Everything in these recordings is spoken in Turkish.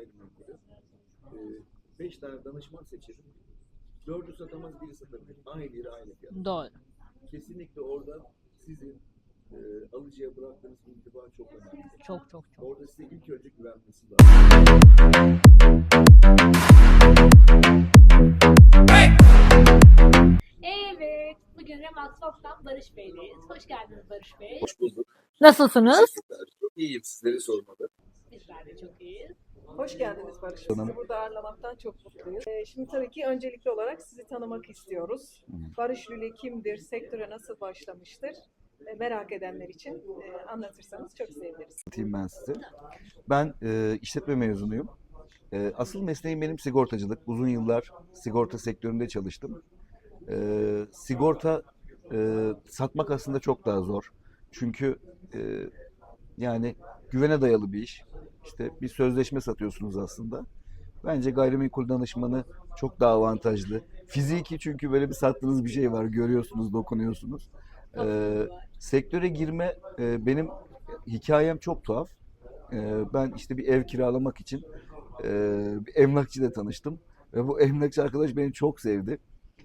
gayrimenkulü. Ee, beş tane danışman seçerim. Dördü satamaz, biri satabilir. Aynı yeri aynı fiyat. Doğru. Kesinlikle orada sizin e, alıcıya bıraktığınız intiba çok önemli. Çok çok çok. Orada size ilk önce güvenmesi lazım. Evet, bugün Remat Sok'tan Barış Bey'leyiz. Hoş geldiniz Barış Bey. Hoş bulduk. Nasılsınız? Çok iyiyim sizleri sormalı. Bizler de çok iyiyiz. Hoş geldiniz Barış. Sizi burada ağırlamaktan çok mutluyuz. Ee, şimdi tabii ki öncelikli olarak sizi tanımak istiyoruz. Barış Lüle kimdir, sektöre nasıl başlamıştır? Ee, merak edenler için e, anlatırsanız çok seviniriz. anlatayım ben size. Ben e, işletme mezunuyum. E, asıl mesleğim benim sigortacılık. Uzun yıllar sigorta sektöründe çalıştım. E, sigorta e, satmak aslında çok daha zor. Çünkü e, yani güvene dayalı bir iş. İşte bir sözleşme satıyorsunuz aslında. Bence gayrimenkul danışmanı çok daha avantajlı. Fiziki çünkü böyle bir sattığınız bir şey var. Görüyorsunuz, dokunuyorsunuz. E, sektöre girme e, benim hikayem çok tuhaf. E, ben işte bir ev kiralamak için e, bir emlakçıyla tanıştım. Ve bu emlakçı arkadaş beni çok sevdi.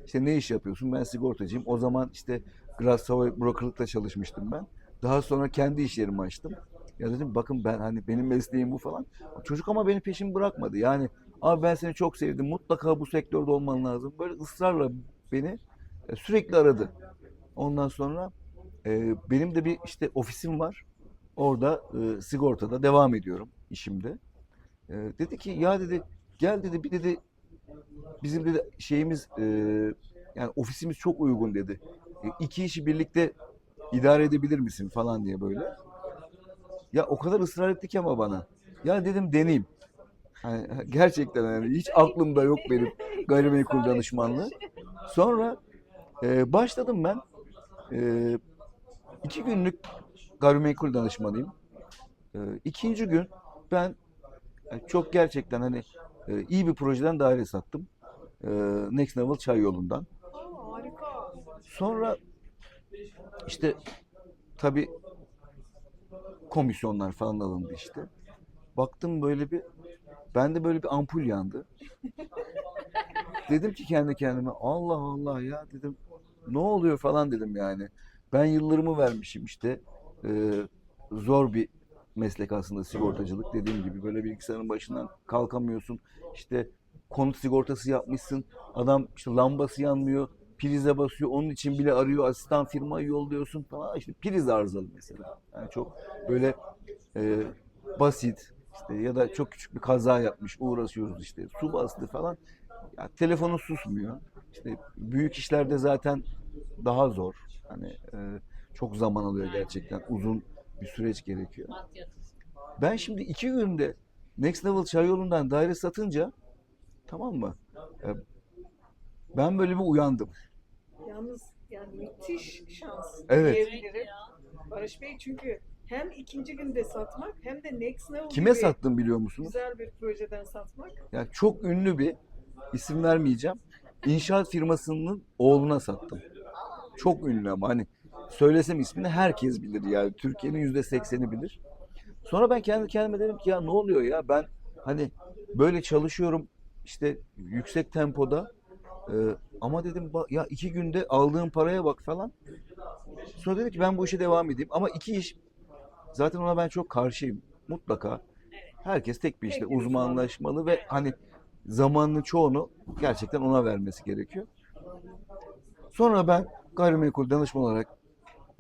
İşte ne iş yapıyorsun? Ben sigortacıyım. O zaman işte Grass Hava Brokerlık'ta çalışmıştım ben. Daha sonra kendi iş açtım. Ya dedim bakın ben hani benim mesleğim bu falan. Çocuk ama beni peşimi bırakmadı. Yani abi ben seni çok sevdim. Mutlaka bu sektörde olman lazım. Böyle ısrarla beni e, sürekli aradı. Ondan sonra e, benim de bir işte ofisim var. Orada e, sigortada devam ediyorum işimde. E, dedi ki ya dedi gel dedi bir dedi bizim dedi şeyimiz e, yani ofisimiz çok uygun dedi. E, iki işi birlikte idare edebilir misin falan diye böyle. Ya o kadar ısrar etti ki ama bana. Ya dedim deneyeyim. Hani, gerçekten yani hiç aklımda yok benim gayrimenkul danışmanlığı. Sonra e, başladım ben. E, iki günlük gayrimenkul danışmanıyım. E, ikinci gün ben e, çok gerçekten hani e, iyi bir projeden daire sattım. E, Next Level Çay yolundan. Sonra işte tabii komisyonlar falan alındı işte. Baktım böyle bir bende böyle bir ampul yandı. dedim ki kendi kendime Allah Allah ya dedim ne oluyor falan dedim yani. Ben yıllarımı vermişim işte. Ee, zor bir meslek aslında sigortacılık dediğim gibi böyle bilgisayarın başından kalkamıyorsun. İşte konut sigortası yapmışsın. Adam işte lambası yanmıyor. Prize basıyor. Onun için bile arıyor. Asistan firmayı yolluyorsun falan. İşte priz arızalı mesela. Yani çok böyle e, basit işte ya da çok küçük bir kaza yapmış. Uğraşıyoruz işte. Su bastı falan. Ya telefonu susmuyor. İşte büyük işlerde zaten daha zor. Hani e, çok zaman alıyor gerçekten. Uzun bir süreç gerekiyor. Ben şimdi iki günde Next Level Çay yolundan daire satınca tamam mı? E, Ben böyle bir uyandım. Yalnız yani müthiş şans Evet. diyebilirim. Barış Bey çünkü hem ikinci günde satmak hem de Next Level Kime gibi sattım biliyor musunuz? güzel bir projeden satmak. Yani çok ünlü bir isim vermeyeceğim. İnşaat firmasının oğluna sattım. Çok ünlü ama hani söylesem ismini herkes bilir yani. Türkiye'nin yüzde sekseni bilir. Sonra ben kendi kendime dedim ki ya ne oluyor ya ben hani böyle çalışıyorum işte yüksek tempoda e, ama dedim "Ba- ya iki günde aldığım paraya bak falan. Sonra dedim ki ben bu işe devam edeyim ama iki iş zaten ona ben çok karşıyım mutlaka. Herkes tek bir işte uzmanlaşmalı ve hani zamanının çoğunu gerçekten ona vermesi gerekiyor. Sonra ben gayrimenkul danışman olarak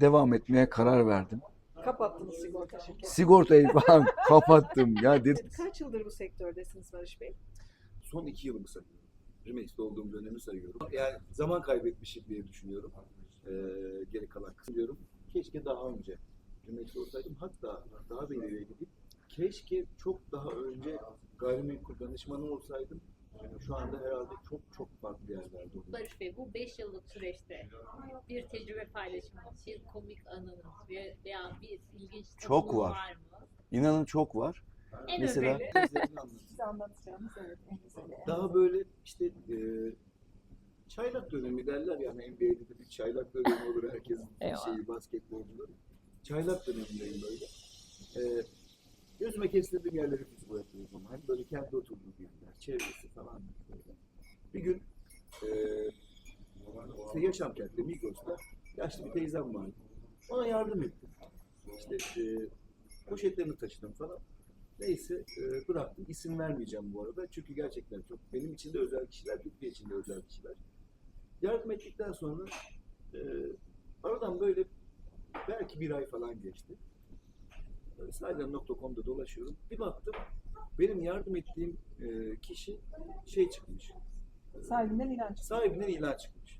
devam etmeye karar verdim. Kapattınız sigorta şirketi. Sigortayı falan kapattım ya dedim. Kaç yıldır bu sektördesiniz Barış Bey? Son iki yılımı sayıyorum. Remax'te olduğum dönemi sayıyorum. Yani zaman kaybetmişim diye düşünüyorum. Ee, geri kalan kısmı diyorum. Keşke daha önce Remax'te olsaydım. Hatta daha da ileriye gidip keşke çok daha önce gayrimenkul danışmanı olsaydım. Yani şu anda herhalde çok çok farklı yerlerde olurdum. Barış Bey bu 5 yıllık süreçte bir tecrübe paylaşımınız, bir komik anınız ve- veya bir ilginç Çok tanımız var. mı? İnanın çok var. En Mesela-. Size anlatacağımız evet en güzeli. Daha böyle işte e, çaylak dönemi derler ya hani NBA'de de bir çaylak dönemi olur herkesin Eyvah. şeyi basketbolcuların. Çaylak dönemindeyim böyle. E, Gözüme kestirdiğim yerleri fizik yapıyoruz ama. Hani böyle kendi oturduğum yerler, çevresi falan. Böyle. Bir gün eee işte yaşam kentte Migros'ta yaşlı bir teyzem vardı. Ona yardım ettim. İşte eee poşetlerini taşıdım falan. Neyse eee, bıraktım. İsim vermeyeceğim bu arada. Çünkü gerçekten çok benim için de özel kişiler, Türkiye için de özel kişiler. Yardım ettikten sonra eee aradan böyle belki bir ay falan geçti. Böyle Sahiden.com'da dolaşıyorum. Bir baktım benim yardım ettiğim eee, kişi şey çıkmış. Sahibinden ilan çıktı. Sahibinden ilan çıkmış.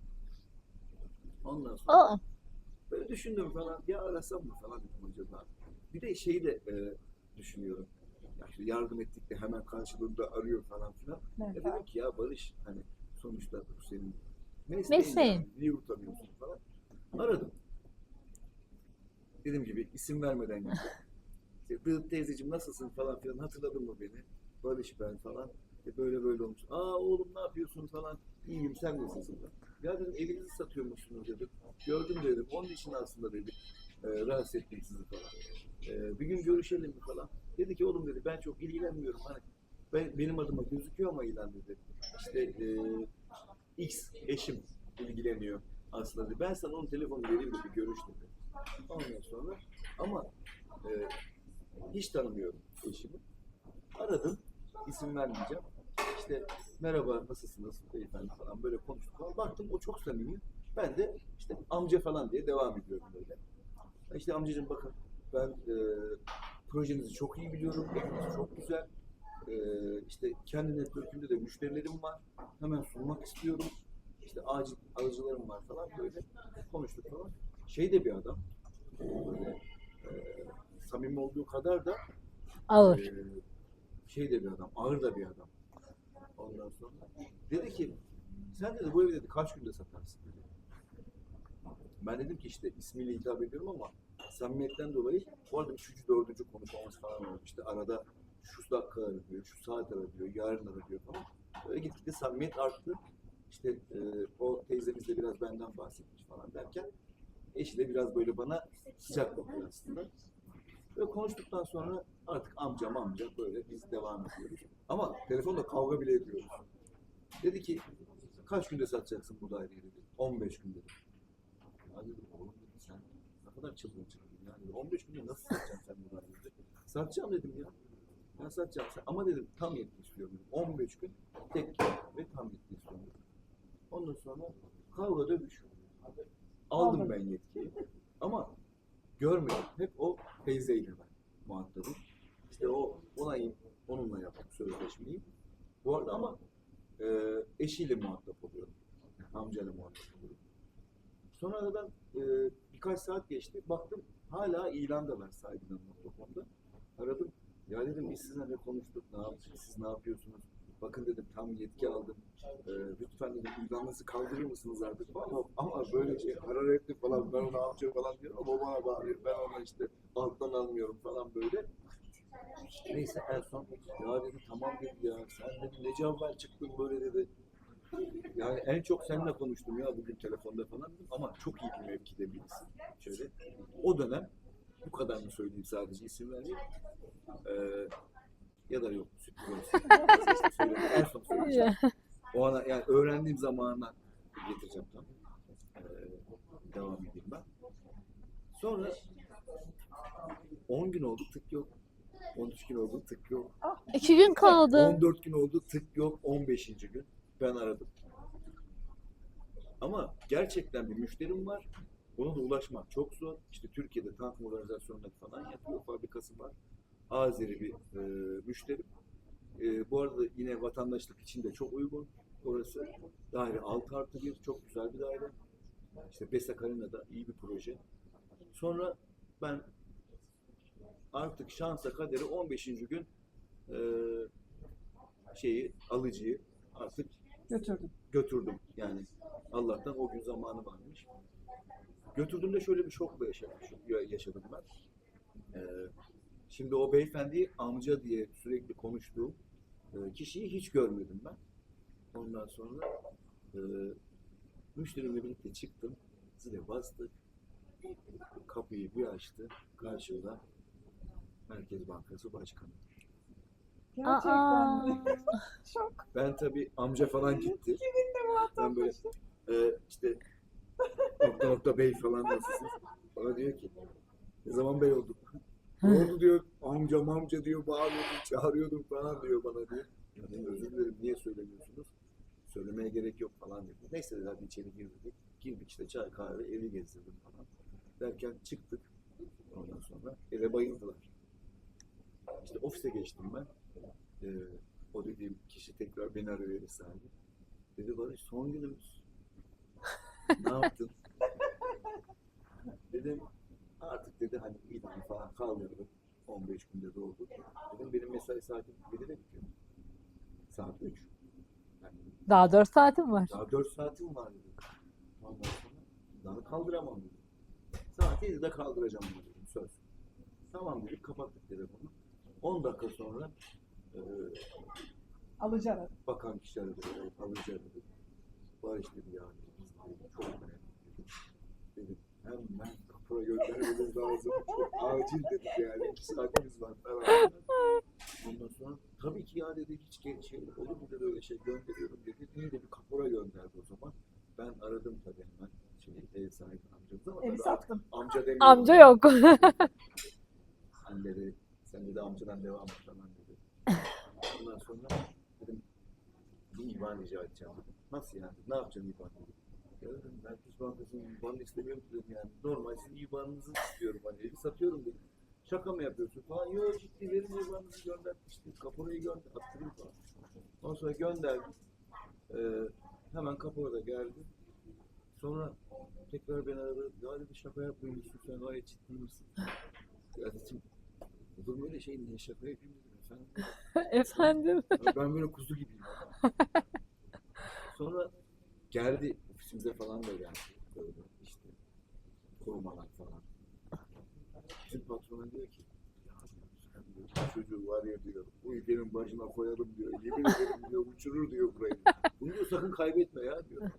Ondan sonra Aa, böyle düşündüm falan. Ya arasam mı falan dedim acaba. Bir de şeyi de e, düşünüyorum. Ya işte yardım ettik de hemen karşılığında arıyor falan filan. Ya Evet. dedim ki ya Barış hani sonuçta bu senin mesleğin. Mesleğin. yani, Niye utanıyorsun falan. Aradım. Dediğim gibi isim vermeden gittim. İşte, "Dıt teyzeciğim nasılsın falan filan hatırladın mı beni? Barış ben falan. E böyle böyle olmuş. Aa oğlum ne yapıyorsun falan. İyiyim sen nasılsın. Ya dedim evinizi satıyormuşsunuz dedim. Gördüm dedim. Onun için aslında dedim. E, rahatsız ettim sizi falan. E, bir gün görüşelim mi falan. Dedi ki oğlum dedi ben çok ilgilenmiyorum. Hani ben, benim adıma gözüküyor ama ilan dedi. İşte e, X eşim ilgileniyor aslında dedi. Ben sana onun telefonu vereyim de bir görüş dedi. Ondan sonra ama e, hiç tanımıyorum eşimi. Aradım. isim vermeyeceğim. İşte merhaba nasılsınız beyefendi falan böyle konuştuk. Baktım o çok samimi. Ben de işte amca falan diye devam ediyorum böyle. İşte amcacığım bakın ben e, projenizi çok iyi biliyorum. Eviniz çok güzel. E, işte kendi network'ümde de müşterilerim var. Hemen sunmak istiyorum. İşte acil alıcılarım var falan böyle konuştuk falan. Şey de bir adam. Böyle, e, samimi olduğu kadar da ağır. ee, şey de bir adam, ağır da bir adam. Ondan sonra dedi ki sen dedi bu evi dedi kaç günde satarsın dedi. Ben dedim ki işte ismiyle hitap ediyorum ama samimiyetten dolayı bu arada üçüncü, dördüncü konuşmamız falan oldu. İşte arada şu dakika ara diyor, şu saat ara diyor, yarın ara diyor falan. Böyle gitgide samimiyet arttı. İşte e, o teyzemiz de biraz benden bahsetmiş falan derken eşi de biraz böyle bana sıcak bakıyor aslında. Ve konuştuktan sonra artık amcam amca böyle biz devam ediyoruz. Ama telefonda kavga bile ediyoruz. Dedi ki kaç günde satacaksın bu daireyi dedi. 15 gün dedi. Ya dedim oğlum dedim sen ne kadar çılgın çılgın yani 15 günde nasıl satacaksın sen bu daireyi dedi. Satacağım dedim ya. Ben satacağım. Ama dedim tam yetki istiyorum dedim. 15 gün tek ve tam yetki istiyorum. Ondan sonra kavga dövüş. Aldım ben yetkiyi. Ama görmedim. Hep o teyzeyle ben muhatabım. İşte o onayım, onunla yaptım sözleşmeyi. Bu arada ama e, eşiyle muhatap oluyorum. Amcayla muhatap oluyorum. Sonra da ben e, birkaç saat geçti. Baktım hala ilandalar sahibinden.com'da. Aradım. Ya dedim biz sizinle konuştuk, ne yaptık, siz ne yapıyorsunuz? Bakın dedim tam yetki aldım. E, lütfen dedim ilanınızı kaldırır mısınız artık falan. Ama böyle şey hararetli falan ben ona amca falan diyorum ama bana bağırıyor. Ben ona işte alttan almıyorum falan böyle. Neyse en son ya dedi tamam dedi ya sen dedi ne cevap çıktın böyle dedi. Yani en çok seninle konuştum ya bugün telefonda falan ama çok iyi bir mevkide birisi. Şöyle o dönem bu kadar mı söyleyeyim sadece isim vermeyeyim. Ee, ya da yok sürpriz olsun. En son söyleyeceğim. O ana yani öğrendiğim zamanına getireceğim tam. Ee, devam edeyim ben. Sonra 10 gün oldu tık yok. 13 gün oldu tık yok. İki gün kaldı. 14 gün oldu tık yok. 15. gün ben aradım. Ama gerçekten bir müşterim var. Ona da ulaşmak çok zor. İşte Türkiye'de tank modernizasyonları falan yapıyor. Fabrikası var. Azeri bir e, müşterim. E, bu arada yine vatandaşlık için de çok uygun orası. Daire 6 artı 1. Çok güzel bir daire. İşte Besa Karina'da iyi bir proje. Sonra ben artık şansa kaderi 15. gün e, şeyi alıcıyı artık Götürdüm. götürdüm. Yani Allah'tan o gün zamanı varmış. Götürdüğümde şöyle bir şokla yaşadım, yaşadım ben. Ee, şimdi o beyefendiyi amca diye sürekli konuştuğum e, kişiyi hiç görmedim ben. Ondan sonra e, müşterimle birlikte çıktım. Zile bastık. Kapıyı bir açtı. Karşımda Merkez Bankası Başkanı. Gerçekten mi? Şok. Ben tabii amca falan gitti. Kiminle muhatap Ben böyle e, işte nokta nokta bey falan nasılsınız? Bana diyor ki ne zaman bey olduk? Ne oldu diyor amcam amca diyor bağırıyordum çağırıyordum falan diyor bana diyor. Ya dedim, özür dilerim niye söylemiyorsunuz? Söylemeye gerek yok falan dedi. Neyse dedi hadi içeri girdik. Girdik işte çay kahve evi gezdirdim falan. Derken çıktık. Ondan sonra eve bayıldılar. İşte ofise geçtim ben. Ee, o dediğim kişi tekrar beni arıyor sahibi. Dedi Barış son günümüz. ne yaptın? Dedim artık dedi hani idam falan kaldırdım. 15 günde doldu. Dedim benim mesai saatim 7'de bitiyor. Saat 3. Yani Daha 4 saatim var. daha 4 saatim var dedim. Ondan sonra daha kaldıramam dedim. Saat 7'de kaldıracağım bunu dedim söz. Tamam dedik kapattık telefonu. 10 dakika sonra eee Alıcı bakan kişi aradı, e, alıcı aradı. Barış dedi ya, biz dedi, çok önemli dedi. Dedim, hemen kapıya göndermemiz lazım. Çok acil dedik yani, iki saatimiz var falan. Ondan sonra, tabii ki ya dedi, hiç genç şey olur mu dedi öyle şey gönderiyorum dedi. İyi de bir kapora gönderdi o zaman. Ben aradım tabii hemen şey, ev sahibi amcamız ama Evi sattım. amca demiyorum. Amca yok. Sen dedi, sen dedi amcadan devam et falan dedi. Ondan sonra dedim, bir IBAN rica edeceğim. Nasıl yani? Ne yapacağım IBAN dedim. Dedim, Merkez Bankası'nın IBAN'ını istemiyorum dedim yani. Normal sizin IBAN'ınızı istiyorum hani. Evi satıyorum dedim. Şaka mı yapıyorsun falan. Yok ciddi verin IBAN'ınızı gönder. İşte kaporayı gönder. Attırayım falan. Ondan sonra gönderdim. Ee, hemen kapora geldi. Sonra tekrar beni aradı. Ya dedi şaka yapmıyorsun sen gayet ciddi misin? Ya dedim olur mu öyle şey niye şaka yapayım dedim. Efendim, Efendim. ben böyle kuzu gibiyim. Sonra geldi ofisimize falan da geldi. Böyle işte korumalar falan. Bizim patrona diyor ki bu çocuğu var ya diyor bu ülkenin başına koyalım diyor. Yemin ederim diyor uçurur diyor burayı. Bunu diyor sakın kaybetme ya diyor.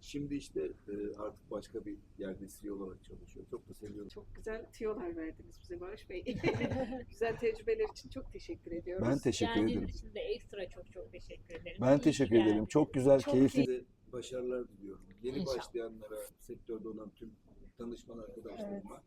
Şimdi işte e, artık başka bir yerde CEO olarak çalışıyor. Çok da seviyorum. Çok güzel tiyolar verdiniz bize Barış Bey. güzel tecrübeler için çok teşekkür ediyoruz. Ben teşekkür Geldiğiniz ederim. için de ekstra çok çok teşekkür ederim. İyi Ben ki teşekkür ederim. geldiniz. Çok güzel, Çok keyifli. Size başarılar diliyorum. Yeni İnşallah. başlayanlara, sektörde olan tüm danışman arkadaşlarıma